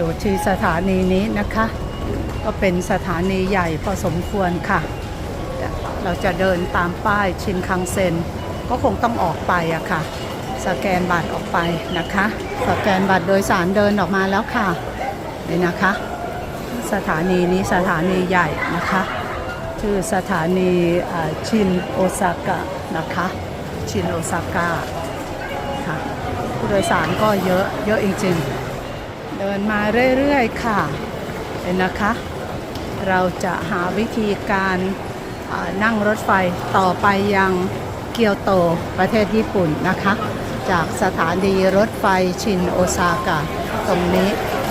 ดูที่สถานีนี้นะคะ ก็เป็นสถานีใหญ่พอสมควรค่ะ เราจะเดินตามป้ายชินคังเซ็นก็คงต้องออกไปอะค่ะ สแกนบัตรออกไปนะคะ สแกนบัตรโดยสารเดินออกมาแล้วค่ะนี่นะคะ สถานีนี้สถานีใหญ่นะคะ ชื่อสถานีชินโอซากะนะคะ ชินโอซาก้าค่ะผู้โดยสารก็เยอะเยอะจริงๆ เดินมาเรื่อยๆค่ะเห็นนะคะ เราจะหาวิธีการนั่งรถไฟต่อไปยังเกียวโตประเทศญี่ปุ่นนะคะ จากสถานีรถไฟชินโอซากะตรงนี้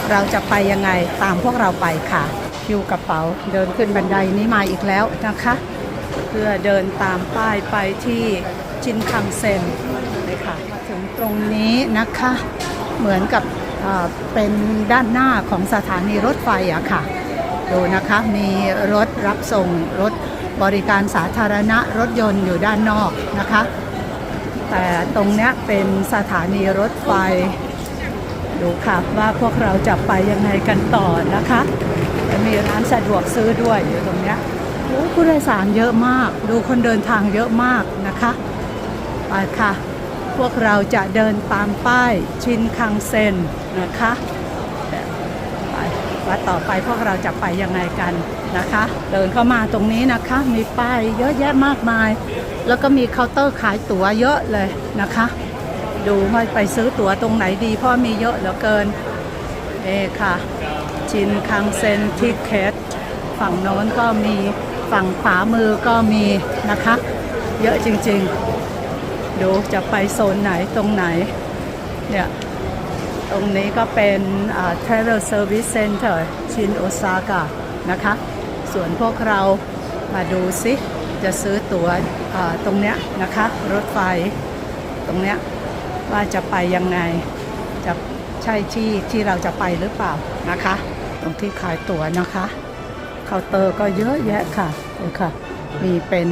เราจะไปยังไงตามพวกเราไปค่ะคิวกระเป๋าเดินขึ้นบันไดนี้มาอีกแล้วนะคะ เพื่อเดินตามป้ายไปที่ชินคังเซ็นเลยค่ะมาถึงตรงนี้นะคะเหมือนกับ เป็นด้านหน้าของสถานีรถไฟอะค่ะ ดูนะคะมีรถรับส่งรถบริการสาธารณะรถยนต์อยู่ด้านนอกนะคะ แต่ตรงนี้เป็นสถานีรถไฟ ดูค่ะว่าพวกเราจะไปยังไงกันต่อนะคะและมีร้านสะดวกซื้อด้วยอยู่ตรงนี้ผู้โดยสารเยอะมาก ดูคนเดินทางเยอะมากนะคะไปค่ะ พวกเราจะเดินตามป้ายชินคังเซน นะคะไปว่าต่อไปพวกเราจะไปยังไงกันนะคะ เดินเข้ามาตรงนี้นะคะ มีป้ายเยอะแยะมากมาย แล้วก็มีเคาน์เตอร์ขายตั๋วเยอะเลยนะคะ ดูว่าไปซื้อตั๋วตรงไหนดีเพราะมีเยอะเหลือเกินเอค่ะ ชินคังเซ็นทิเก็ตฝั่งโน้นก็มีฝั่งขวามือก็มีนะคะ เยอะจริงๆ ดูจะไปโซนไหนตรงไหนเนี่ย ตรงนี้ก็เป็น Travel Service Center ชินโอซากะนะคะ ส่วนพวกเรามาดูซิจะซื้อตั๋วตรงเนี้ยนะคะ รถไฟตรงเนี้ยว่าจะไปยังไง จะใช่ที่ที่เราจะไปหรือเปล่านะคะ ตรงที่ขายตั๋วนะคะเคาน์เตอร์ก็เยอะแยะค่ะดูค่ะ มีเป็น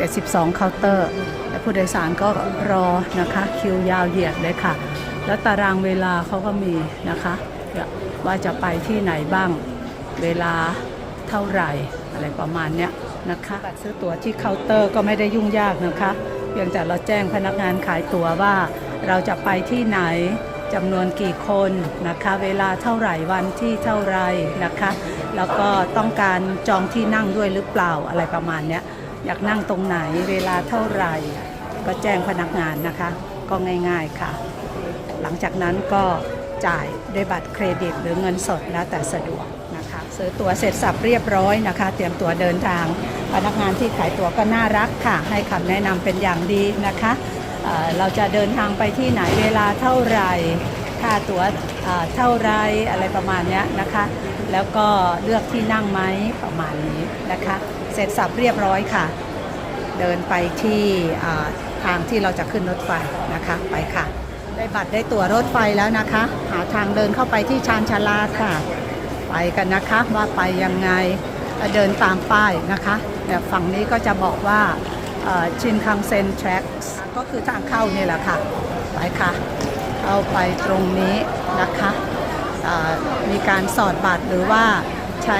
11-12เคาน์เตอร์ และผู้โดยสารก็รอนะคะ คิวยาวเหยียดเลยค่ะ แล้วตารางเวลาเขาก็มีนะคะ ว่าจะไปที่ไหนบ้างเวลาเท่าไหร่อะไรประมาณเนี้ยนะคะบัตรซื้อตั๋วที่เคาน์เตอร์ก็ไม่ได้ยุ่งยากนะคะเพียงแต่เราแจ้งพนักงานขายตั๋วว่า เราจะไปที่ไหนจำนวนกี่คนนะคะ เวลาเท่าไหร่วันที่เท่าไหรนะคะ แล้วก็ต้องการจองที่นั่งด้วยหรือเปล่าอะไรประมาณเนี้ยอยากนั่งตรงไหนเวลาเท่าไหร่ ก็แจ้งพนักงานนะคะ ก็ง่าย ๆค่ะ หลังจากนั้นก็จ่ายด้วยบัตรเครดิตหรือเงินสดแล้วแต่สะดวกนะคะซื้อตั๋วเสร็จสับเรียบร้อยนะคะ เตรียมตั๋วเดินทาง พนักงานที่ขายตั๋วก็น่ารักค่ะ ให้คำแนะนำเป็นอย่างดีนะคะเเราจะเดินทางไปที่ไหนเวลาเท่าไหร่ค่าตั๋วเท่าไรอะไรประมาณนี้นะคะ แล้วก็เลือกที่นั่งไหมประมาณนี้นะคะ เสร็จสับเรียบร้อยค่ะ เดินไปที่ทางที่เราจะขึ้นรถไฟนะคะไปค่ะ ได้บัตรได้ตั๋วรถไฟแล้วนะคะ หาทางเดินเข้าไปที่ชานชาลาค่ะ ไปกันนะคะว่าไปยังไงเดินตามป้ายนะคะแต่ฝั่งนี้ก็จะบอกว่าชินคังเซ็นทรัคก็คือทางเข้านี่แหละค่ะ ไปค่ะ เข้าไปตรงนี้นะคะมีการสอดบัตรหรือว่าใช้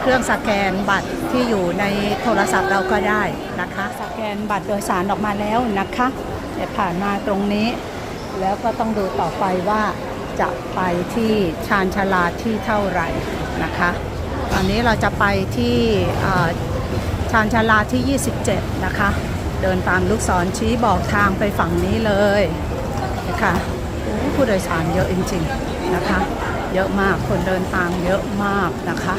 เครื่องสแกนบัตรที่อยู่ในโทรศัพท์เราก็ได้นะคะ สแกนบัตรโดยสารออกมาแล้วนะคะเดี๋ยวผ่านมาตรงนี้ แล้วก็ต้องดูต่อไปว่าจะไปที่ชานชาลาที่เท่าไหร่นะคะ ตอนนี้เราจะไปที่ชานชาลาที่ 27 นะคะ เดินตามลูกศรชี้บอกทางไปฝั่งนี้เลยนะคะผู้โดยสารเยอะจริงๆนะคะ เยอะมากคนเดินทางเยอะมากนะคะ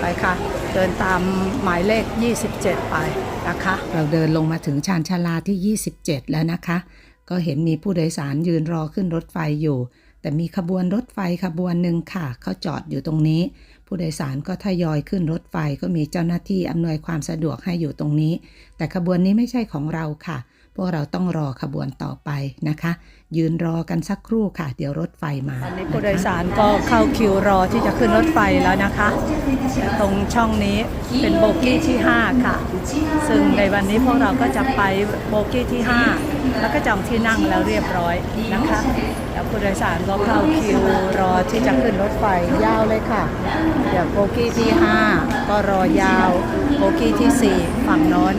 ไปค่ะ เดินตามหมายเลข 27 ไปนะคะ เราเดินลงมาถึงชานชาลาที่ 27 แล้วนะคะ ก็เห็นมีผู้โดยสารยืนรอขึ้นรถไฟอยู่ แต่มีขบวนรถไฟขบวนหนึ่งค่ะ เขาจอดอยู่ตรงนี้ ผู้โดยสารก็ทยอยขึ้นรถไฟก็มีเจ้าหน้าที่อำนวยความสะดวกให้อยู่ตรงนี้ แต่ขบวนนี้ไม่ใช่ของเราค่ะ พวกเราต้องรอขบวนต่อไปนะคะ ยืนรอกันสักครู่ค่ะ เดี๋ยวรถไฟมาตอนนี้ผู้โดยสารก็เข้าคิวรอที่จะขึ้นรถไฟแล้วนะคะ ตรงช่องนี้เป็นโบกี้ที่ 5 ค่ะ ซึ่งในวันนี้พวกเราก็จะไปโบกี้ที่ 5 แล้วก็จองที่นั่งแล้วเรียบร้อยนะคะ แล้วผู้โดยสารก็เข้าคิวรอที่จะขึ้นรถไฟยาวเลยค่ะ เดี๋ยวโบกี้ที่ 5 ก็รอยาวโบกี้ที่ 4 ฝั่งโน้น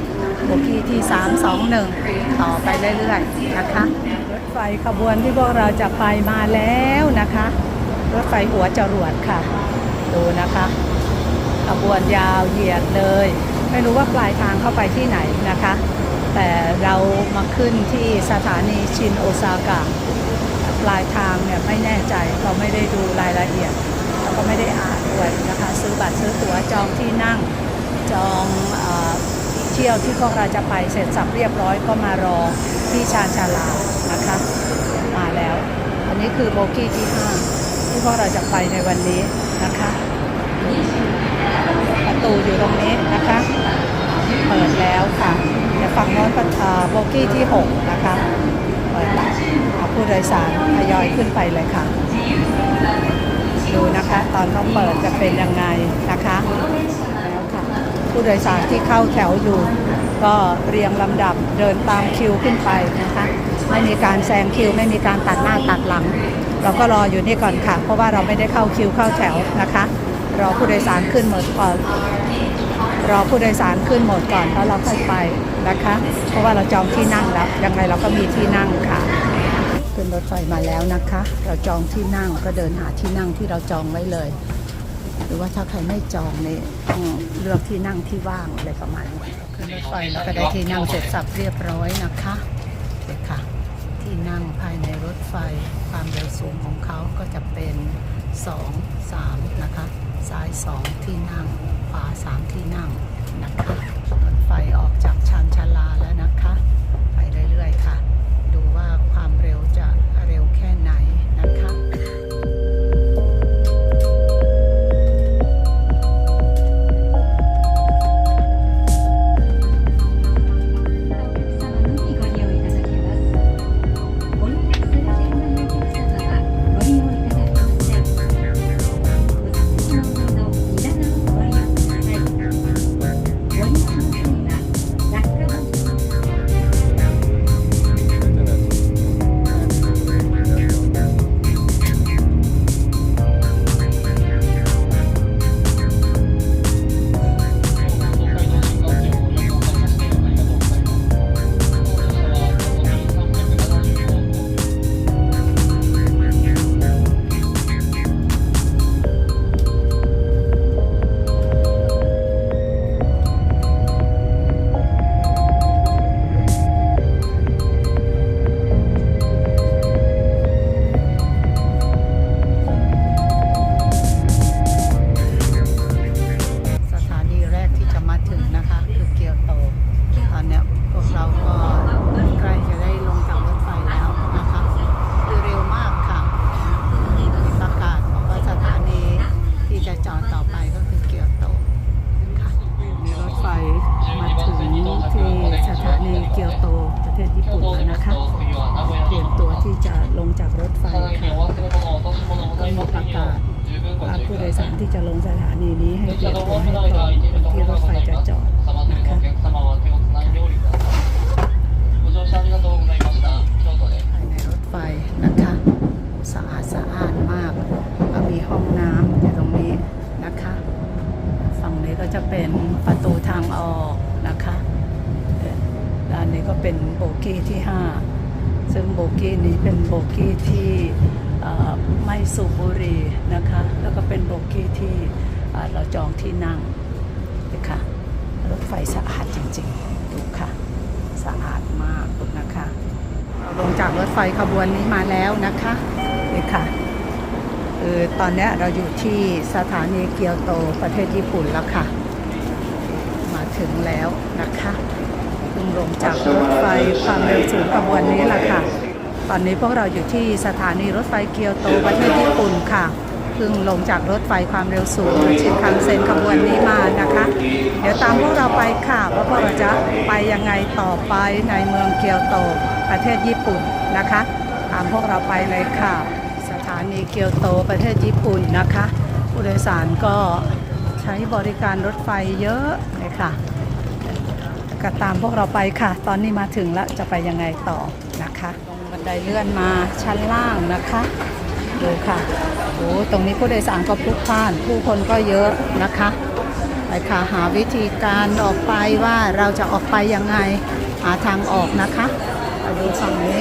บกี้ที่ 3 2 1 ต่อไปเรื่อยๆนะคะ รถไฟขบวนที่พวกเราจะไปมาแล้วนะคะ รถไฟหัวจรวดค่ะ ดูนะคะ ขบวนยาวเหยียดเลย ไม่รู้ว่าปลายทางเข้าไปที่ไหนนะคะ แต่เรามาขึ้นที่สถานีชินโอซากะปลายทางเนี่ยไม่แน่ใจเราไม่ได้ดูรายละเอียดแล้วก็ไม่ได้อ่านด้วยนะคะ ซื้อบัตรซื้อตั๋วจองที่นั่งจอง เที่ยวที่พวกเราจะไปเสร็จสับเรียบร้อยก็มารอที่ชานชาลานะคะมาแล้ว อันนี้คือโบกี้ที่5ที่พวกเราจะไปในวันนี้นะคะประตูอยู่ตรงนี้นะคะเปิดแล้วค่ะเดี๋ยวฝั่งโน้นเป็นอ่าโบกี้ที่ 6 นะคะเปิดเอาผู้โดยสารทยอยขึ้นไปเลยค่ะ ดูนะคะ ตอนเขาเปิดจะเป็นยังไงนะคะ ผู้โดยสารที่เข้าแถวอยู่ ก็เรียงลำดับเดินตามคิวขึ้นไปนะคะไม่มีการแซงคิว ไม่มีการตัดหน้าตัดหลัง เราก็รออยู่นี่ก่อนค่ะ เพราะว่าเราไม่ได้เข้าคิวเข้าแถวนะคะ รอผู้โดยสารขึ้นหมดก่อนรอผู้โดยสารขึ้นหมดก่อนแล้วเราค่อยไปนะคะ เพราะว่าเราจองที่นั่งแล้วยังไงเราก็มีที่นั่งค่ะขึ้นรถไฟมาแล้วนะคะ เราจองที่นั่งก็เดินหาที่นั่งที่เราจองไว้เลย หรือว่าถ้าใครไม่จองเนี่ยต้องเลือกที่นั่งที่ว่างอะไรประมาณนี้ขึ้นรถไฟแล้วก็ได้ที่นั่งเสร็จสับเรียบร้อยนะคะเด็กค่ะ ที่นั่งภายในรถไฟความเร็วสูงของเขาก็จะเป็น 2 3 นะคะ ซ้าย 2 ที่นั่งขวา 3 ที่ ผู้โดยสารที่จะลงสถานีนี้ให้เตรียมตัวให้พร้อมที่รถไฟจะจอดนะคะภายในรถไฟนะคะสะอาดสะอาดมากมีห้องน้ำอยู่ตรงนี้นะคะ ฝั่งนี้ก็จะเป็นประตูทางออกนะคะด้านนี้ก็เป็นโบกี้ที่ 5 ซึ่งโบกี้นี้เป็นโบกี้ที่ ไม่สูบบุหรี่นะคะ แล้วก็เป็นโบกี้ที่เราจองที่นั่งนะคะรถไฟสะอาดจริงๆ ดูค่ะ สะอาดมากนะคะเราลงจากรถไฟขบวนนี้มาแล้วนะคะนี่ค่ะคือตอนนี้เราอยู่ที่สถานีเกียวโตประเทศญี่ปุ่นแล้วค่ะ มาถึงแล้วนะคะลงจากรถไฟความเร็วสูงขบวนนี้แหละค่ะ ตอนนี้พวกเราอยู่ที่สถานีรถไฟเกียวโตประเทศญี่ปุ่นค่ะเพิ่งลงจากรถไฟความเร็วสูงชินคันเซ็นขบวนนี้มานะคะ เดี๋ยวตามพวกเราไปค่ะว่าพวกเราจะไปยังไงต่อไปในเมืองเกียวโตประเทศญี่ปุ่นนะคะ ตามพวกเราไปเลยค่ะ สถานีเกียวโตประเทศญี่ปุ่นนะคะ ผู้โดยสารก็ใช้บริการรถไฟเยอะเลยค่ะก็ตามพวกเราไปค่ะ ตอนนี้มาถึงแล้วจะไปยังไงต่อนะคะ ไดเลื่อนมาชั้นล่างนะคะดูค่ะโอ้ตรงนี้ผู้โดยสารก็พลุกพล่าน ผู้คนก็เยอะนะคะไปค่ะหาวิธีการออกไปว่าเราจะออกไปยังไงหาทางออกนะคะไปดูฝั่งนี้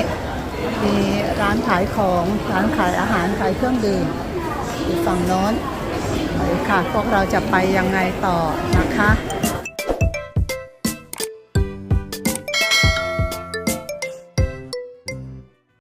มีร้านขายของร้านขายอาหารขายเครื่องดื่มอยู่ฝั่งโน้นไปค่ะพวกเราจะไปยังไงต่อนะคะ